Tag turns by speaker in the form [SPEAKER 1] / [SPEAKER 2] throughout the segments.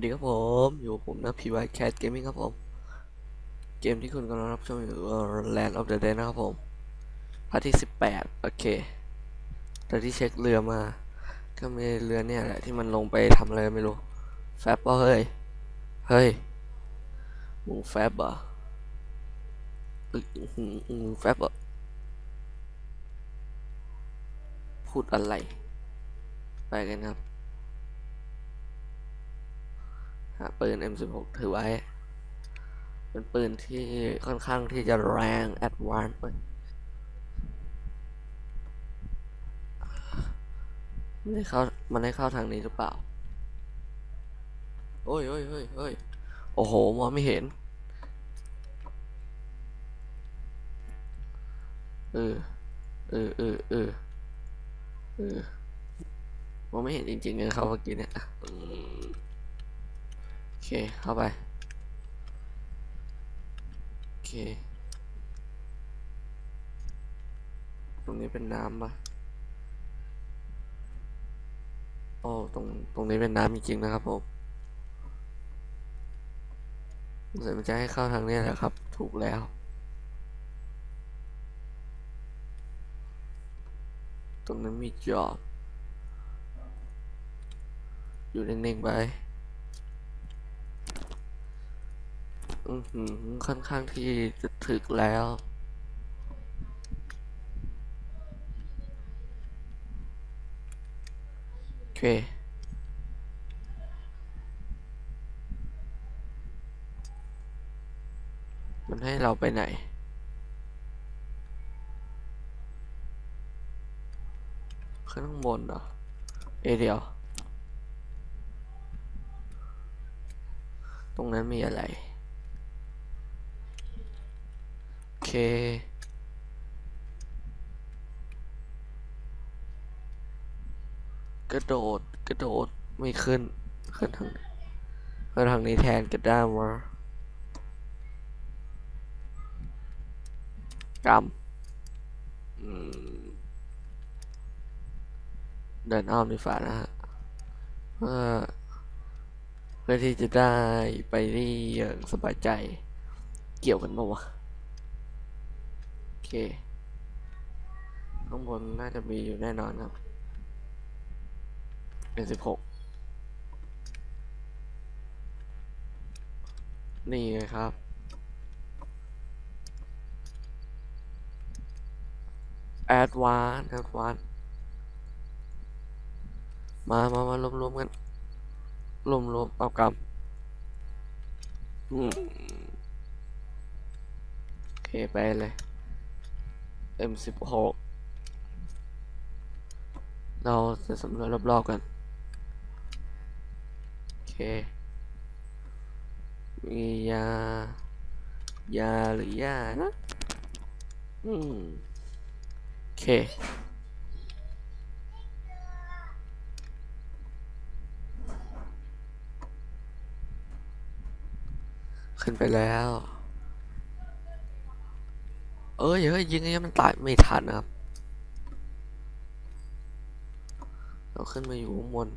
[SPEAKER 1] สดีครับผม อยู่ผมนะ PY Cat Gaming ครับผม เกมที่คุณกำลังรับชมอยู่ Land of the Dead นะครับผมพาร์ทที่ 18 โอเคแต่ที่เช็คเรือมา ก็มีเรือเนี่ยแหละที่มันลงไปทำอะไรไม่รู้ แฟบป่ะเฮ้ย เฮ้ยมึงแฟบอะมึงแฟบอะพูดอะไร ไปกันครับ หา ปืน M16 ถือไว้ เป็นปืนที่ค่อนข้างที่จะแรงแอดวานซ์ไปมันได้เข้ามันได้เข้าทางนี้หรือเปล่า โอ้ยโอ้ยโอ้ยโอ้ยโอ้โห มองไม่เห็น เออ เออเออเออเออมองไม่เห็นจริงๆเลยเขาเมื่อกี้เนี่ย เคเข้าไป โอเค ตรงนี้เป็นน้ำปะโอ้ตรงตรงนี้เป็นน้ำจริงๆนะครับผมเสงสัยมันจะให้เข้าทางนี้แหละครับ ถูกแล้ว ตรงนั้นมีจอบ อยู่นิ่งๆไป อือหือ ค่อนข้างที่จะถึกแล้ว โอเคมันให้เราไปไหนขึ้นข้างบนเหรอ เอเดียว ตรงนั้นมีอะไร โอ เคกระโดดกระโดดไม่ขึ้น ขึ้นทางขึ้นทางนี้แทนก็ได้วะกำอืมเดินอ้อมดีฝ่านะฮะเพื่อเพื่อที่จะได้ไปได้อย่างสบายใจ เกี่ยวกันปะวะ เค ข้างบนน่าจะมีอยู่แน่นอนครับ เป็นสิบหกนี่ไงครับ แอดวานแอดวานมามามารวมรวมๆกันรวมรวมเอากำอืมโอเค ไปเลย M16 เราจะสำรวจรอบๆกัน โอเค มียา ยาหรือยานะ อืม โอเคขึ้นไปแล้ว เอ้ยเฮ้ยยิงไอ้มันตายไม่ทันนะครับ เราขึ้นมาอยู่ข้างบน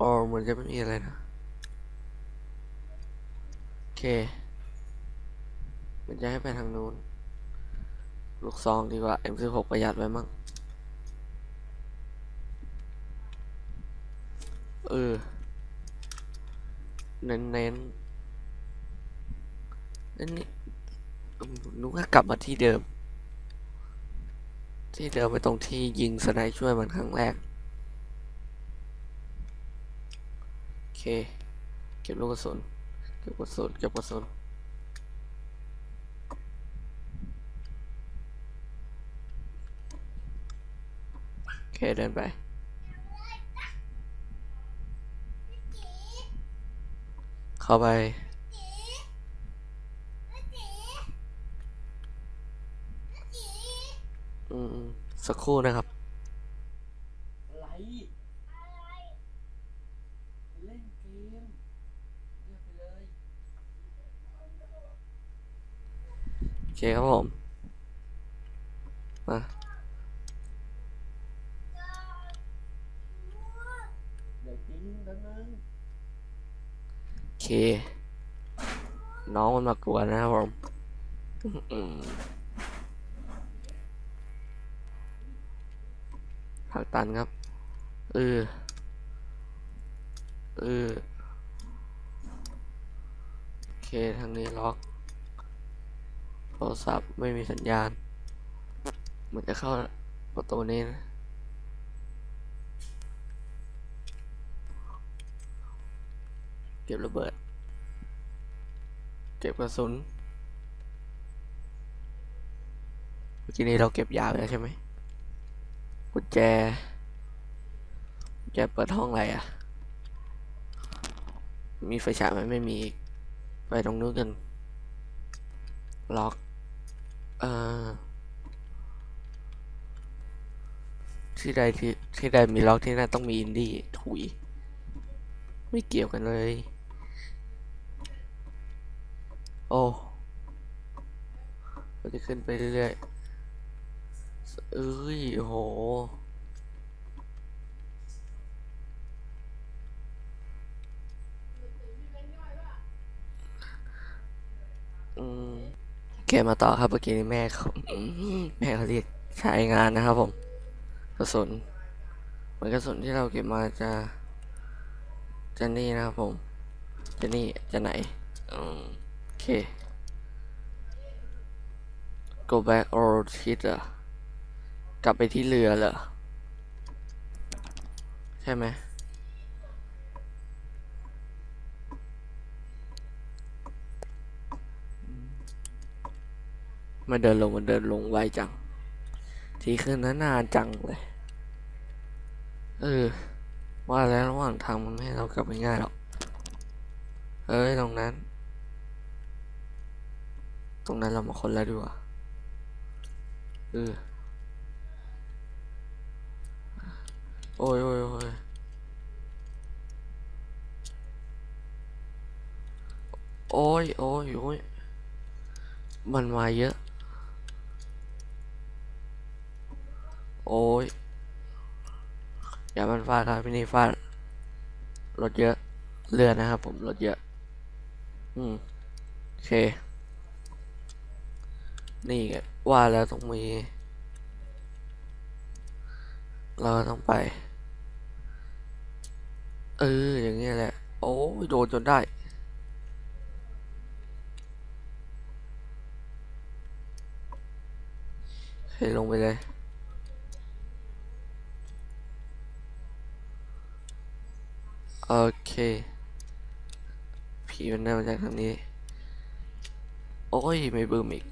[SPEAKER 1] อ๋อเหมือนจะไม่มีอะไรนะ โอเค มันจะให้ไปทางนู้น ลูกซองดีกว่า M16 ประหยัดไว้มั่ง เออ เน้นเน้นๆ นั่นนี่อืมนึกว่ากลับมาที่เดิม ที่เดิมไปตรงที่ยิงสไนช่วยมันครั้งแรก โอเค เก็บลูกกระสุน เก็บกระสุน เก็บกระสุนโอเคเดินไปเข้าไป สักครู่นะครับโอเคครับผม มาโอเค น้องมันมากลัวนนะครับผม ทางตันครับ เออ เออ โอเค ทางนี้ล็อก โทรศัพท์ไม่มีสัญญาณ มันจะเข้าประตูนี้นะเก็บระเบิด เก็บกระสุนเมื่อกี้นี้เราเก็บยาไปแล้วใช่ไหม กุญแจกุญแจเปิดห้องอะไรอะ มีไฟฉายไหมไม่มีไปตรงนู้นกัน ล็อกเอ่อที่ใดที่ที่ใดมีล็อกที่นั่นต้องมีอินดี้ถุย ไม่เกี่ยวกันเลย โอ้เราจะขึ้นไปเรื่อยๆ เอ้ยโห อืมเคมาต่อครับเมื่อกี้แม่เขาแม่เขาเรียกใช้งานนะครับผมกระสุนเหมือนกระสุนที่เราเก็บมาจะ จะนี่นะครับผม จะนี่จะไหนอืมโอเค go back or hit เหรอ กลับไปที่เรือเหรอ ใช่ไหมมันเดินลงมันเดินลงไวจัง ทีขึ้นนั้นนานจังเลย เออ ว่าแล้วระหว่างทางมันไม่ให้เรากลับไปง่ายหรอก เอ้ยตรงนั้น ตรงนั้นเรามาคนแล้วดีกว่าเออ โอ้ยโอ้ยโอ้ยโอ้ยโอ้ยโอ้ยมันมาเยอะ โอ้ยอย่ามันฟาดครับพี่นี่ฟาดรถเยอะเรือนะครับผมรถเยอะ อืมโอเค นี่ไงว่าแล้วต้องมี เราต้องไป เออ อย่างเงี้ยแหละ โอ้ยโดนจนได้ ให้ลงไปเลยโอเคผีมันได้มาจากทางนี้ โอ้ย ไม่บึ้มอีก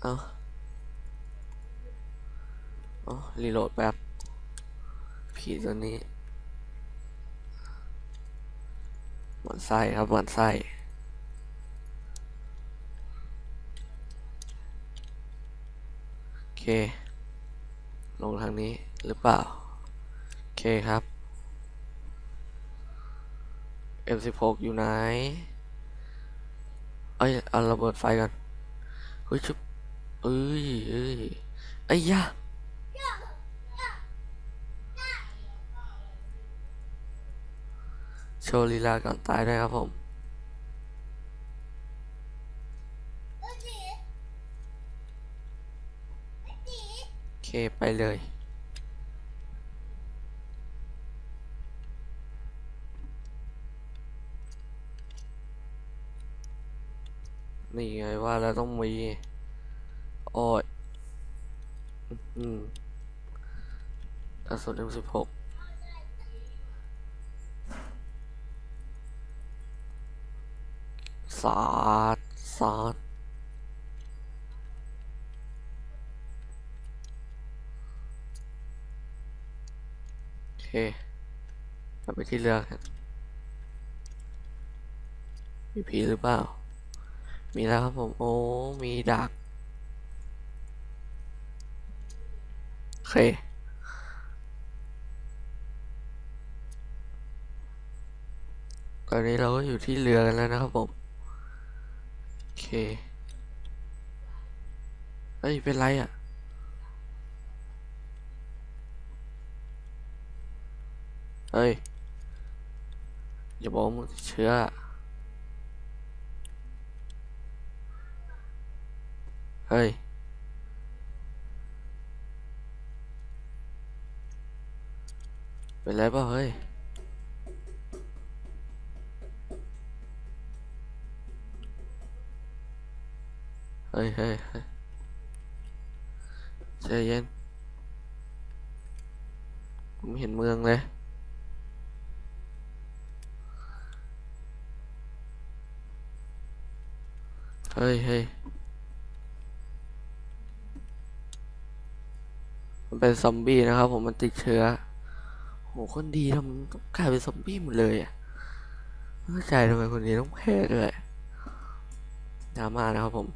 [SPEAKER 1] เอาเอารีโหลดแป๊บผีตัวนี้หมันไส้ครับหมันไส้โอเค ลงทางนี้หรือเปล่า โอเคครับ M16 อยู่ไหน เอ้ย เอาระเบิดไฟกันเฮ้ยชุบเอ้ยเอ้ยไอ้ยะโชว์ลีลาก่อนตายด้วยครับผมโอเค ไปเลยนี่ไงว่าแล้วต้องมีโอ้ยอืมกระสุน M16 สาดสาดโอเคกลับไปที่เรือครับมีผีหรือเปล่า มีแล้วครับผม โอ้ มีดักโอเคตอนนี้เราก็อยู่ที่เรือกันแล้วนะครับผม เคเฮ้ย เป็นไรอะ เฮ้ย อย่าบอกว่ามึงติดเชื้อเฮ้ย เป็นไรเปล่าเฮ้ย เฮ้ยเฮ้ยเฮ้ยใจเย็นผมไม่เห็นเมืองเลย เฮ้ยเฮ้ยมันเป็นซอมบี้นะครับผมมันติดเชื้อ โห คนดีทำกลายเป็นซอมบี้หมดเลยอะไม่เข้าใจทำไมคนดีต้องแพ้ด้วยดราม่านะครับผม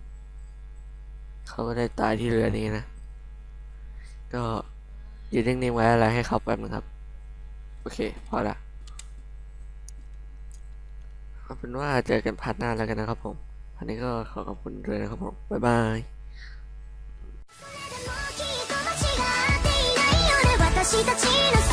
[SPEAKER 1] เขาก็ได้ตายที่เรือนี้นะ ก็ยืนนิ่งๆไว้อะไรให้เขาแป๊บนึงครับ โอเค พอละเอาเป็นว่าเจอกันพาร์ทหน้าแล้วกันนะครับผม อันนี้ก็ขอขอบคุณด้วยนะครับผม บ๊ายบาย
[SPEAKER 2] きっと間違っていないよね私たちのストーリー